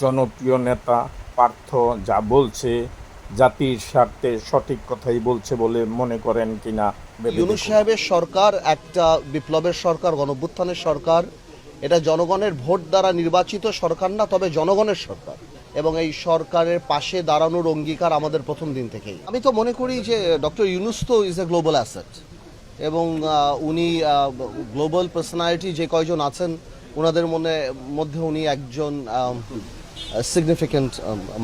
জনপ্রিয় নেতা পার্থ যা বলছে জাতির স্বার্থে সঠিক কথাই বলছে বলে মনে করেন কিনা ইউনুস সাহেবের সরকার একটা বিপ্লবের সরকার গণভ্যুত্থানের সরকার। এটা জনগণের ভোট দ্বারা নির্বাচিত সরকার না তবে জনগণের সরকার। এবং এই সরকারের পাশে দাঁড়ানোর অঙ্গীকার আমাদের প্রথম দিন থেকেই। আমি তো মনে করি যে ডক্টর ইউনুস তো ইজ এ গ্লোবাল অ্যাসেট এবং উনি গ্লোবাল পার্সোনালিটি যে কয়জন আছেন ওনাদের মনে মধ্যে উনি একজন সিগনিফিক্যান্ট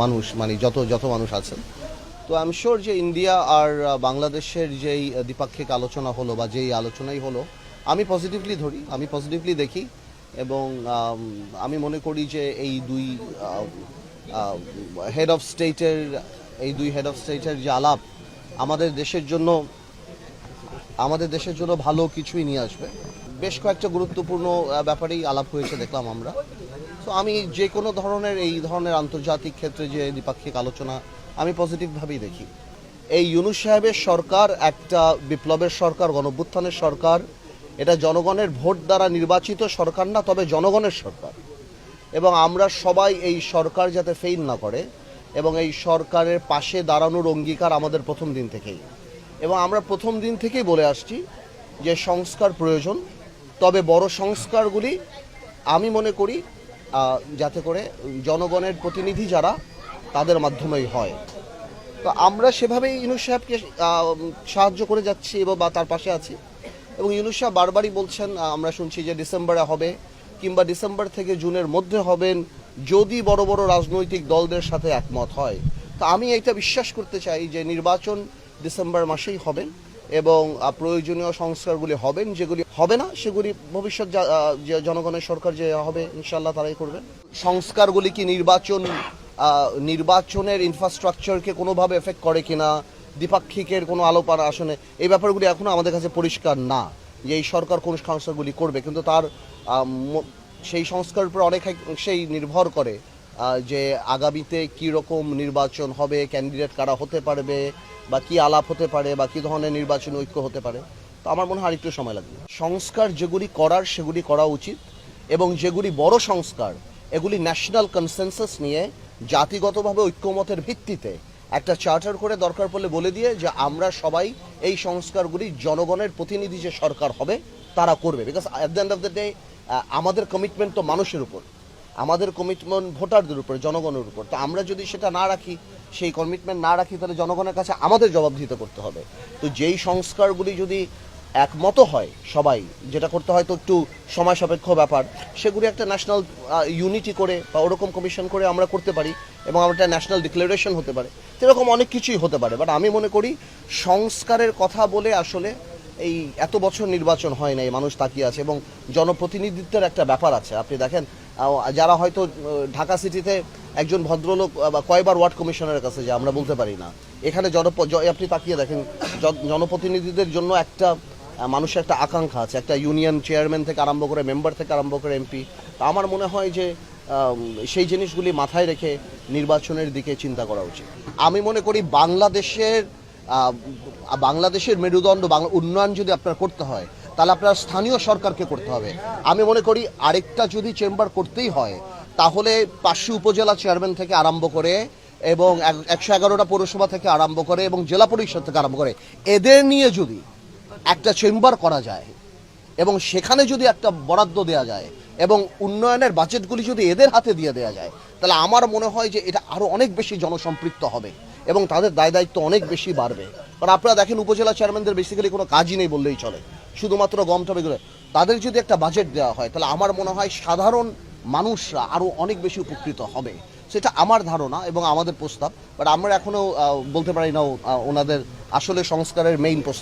মানুষ মানে যত যত মানুষ আছেন তো আই এম শিওর যে ইন্ডিয়া আর বাংলাদেশের যেই দ্বিপাক্ষিক আলোচনা হলো বা যেই আলোচনাই হলো, আমি পজিটিভলি ধরি, আমি পজিটিভলি দেখি এবং, আমি মনে করি যে এই দুই হেড অফ স্টেটের এই দুই হেড অফ স্টেটের যে আলাপ আমাদের দেশের জন্য, আমাদের দেশের জন্য ভালো কিছুই নিয়ে আসবে। বেশ কয়েকটা গুরুত্বপূর্ণ ব্যাপারেই আলাপ হয়েছে দেখলাম আমরা। তো আমি যে কোনো ধরনের এই ধরনের আন্তর্জাতিক ক্ষেত্রে যে দ্বিপাক্ষিক আলোচনা আমি পজিটিভভাবেই দেখি। এই ইউনুস সাহেবের সরকার একটা বিপ্লবের সরকার, গণভ্যুত্থানের সরকার, এটা জনগণের ভোট দ্বারা নির্বাচিত সরকার না, তবে জনগণের সরকার। এবং আমরা সবাই এই সরকার যাতে ফেইল না করে, এবং এই সরকারের পাশে দাঁড়ানোর অঙ্গীকার আমাদের প্রথম দিন থেকেই। এবং আমরা প্রথম দিন থেকেই বলে আসছি যে সংস্কার প্রয়োজন, তবে বড় সংস্কারগুলি আমি মনে করি যাতে করে জনগণের প্রতিনিধি যারা, তাদের মাধ্যমেই হয়। তো আমরা সেভাবেই ইউনুস সাহেবকে সাহায্য করে যাচ্ছি এবং বা তার পাশে আছি। এবং ইউনুস সাহেব বারবারই বলছেন আমরা শুনছি যে ডিসেম্বরে হবে কিংবা ডিসেম্বর থেকে জুনের মধ্যে হবেন যদি বড় বড় রাজনৈতিক দলদের সাথে একমত হয়। তো আমি এটা বিশ্বাস করতে চাই যে নির্বাচন ডিসেম্বর মাসেই হবেন এবং প্রয়োজনীয় সংস্কারগুলি হবেন, যেগুলি হবে না, সেগুলি ভবিষ্যৎ জনগণের সরকার যে হবে ইনশাল্লাহ তারাই করবেন। সংস্কারগুলি কি নির্বাচন নির্বাচনের ইনফ্রাস্ট্রাকচারকে কোনোভাবে এফেক্ট করে কিনা, দ্বিপাক্ষিকের কোনো আলো পাড়া আসনে, এই ব্যাপারগুলি এখনও আমাদের কাছে পরিষ্কার না, যে এই সরকার কোন সংস্কারগুলি করবে। কিন্তু তার সেই সংস্কারের উপর অনেক সেই নির্ভর করে যে আগামীতে কি রকম নির্বাচন হবে ক্যান্ডিডেট কারা হতে পারবে, বা কি আলাপ হতে পারে, বা কি ধরনের নির্বাচন ঐক্য হতে পারে, তো আমার মনে হয় আরেকটু সময় লাগবে। সংস্কার যেগুলি করার, সেগুলি করা উচিত এবং যেগুলি বড় সংস্কার, এগুলি ন্যাশনাল কনসেনসাস নিয়ে জাতিগতভাবে ঐক্যমতের ভিত্তিতে একটা চার্টার করে দরকার পড়লে বলে দিয়ে যে আমরা সবাই এই সংস্কারগুলি জনগণের প্রতিনিধি যে সরকার হবে, তারা করবে। Because at the end of the day আমাদের কমিটমেন্ট তো মানুষের উপর। আমাদের কমিটমেন্ট ভোটারদের উপর, জনগণের উপর। তো আমরা যদি সেটা না রাখি, সেই কমিটমেন্ট না রাখি, তাহলে জনগণের কাছে আমাদের জবাবদিহিত করতে হবে। তো যেই সংস্কারগুলি যদি একমত হয় সবাই, যেটা করতে হয়তো একটু সময় সাপেক্ষ ব্যাপার, সেগুলি একটা ন্যাশনাল ইউনিটি করে বা ওরকম কমিশন করে আমরা করতে পারি এবং আমরা একটা ন্যাশনাল ডিক্লারেশন হতে পারে। এরকম অনেক কিছুই হতে পারে বাট আমি মনে করি সংস্কারের কথা বলে আসলে এই এত বছর নির্বাচন হয় নাই, মানুষ তাকিয়ে আছে এবং জনপ্রতিনিধিত্বের একটা ব্যাপার আছে। আপনি দেখেন যারা হয়তো ঢাকা সিটিতে একজন ভদ্রলোক কয়বার ওয়ার্ড কমিশনারের কাছে যায়, আমরা বলতে পারি না। এখানে জনপ আপনি তাকিয়ে দেখেন জনপ্রতিনিধিদের জন্য একটা মানুষের একটা আকাঙ্ক্ষা আছে, একটা ইউনিয়ন চেয়ারম্যান থেকে আরম্ভ করে, মেম্বার থেকে আরম্ভ করে এমপি। আমার মনে হয় যে সেই জিনিসগুলি মাথায় রেখে নির্বাচনের দিকে চিন্তা করা উচিত। আমি মনে করি বাংলাদেশের বাংলাদেশের মেরুদণ্ড, বাংলা উন্নয়ন যদি আপনার করতে হয় তাহলে আপনার স্থানীয় সরকারকে করতে হবে। আমি মনে করি আরেকটা যদি চেম্বার করতেই হয়, তাহলে পাঁচশো উপজেলা চেয়ারম্যান থেকে আরম্ভ করে এবং একশো এগারোটা পৌরসভা থেকে আরম্ভ করে এবং জেলা পরিষদ থেকে আরম্ভ করে, এদের নিয়ে যদি একটা চেম্বার করা যায় এবং সেখানে যদি একটা বরাদ্দ দেওয়া যায় এবং উন্নয়নের বাজেটগুলি যদি এদের হাতে দিয়ে দেওয়া যায়, তাহলে আমার মনে হয় যে এটা আরও অনেক বেশি জনসম্পৃক্ত হবে। এবং তাদের দায় দায়িত্ব অনেক বেশি বাড়বে। কারণ আপনারা দেখেন, উপজেলা চেয়ারম্যানদের বেসিক্যালি কোনো কাজই নেই বললেই চলে। শুধুমাত্র গম বেগুলো তাদের যদি একটা বাজেট দেওয়া হয়, তাহলে আমার মনে হয় সাধারণ মানুষরা আরও অনেক বেশি উপকৃত হবে। সেটা আমার ধারণা এবং আমাদের প্রস্তাব বাট আমরা এখনও বলতে পারি না ওনাদের আসলে সংস্কারের মেইন প্রস্তাব।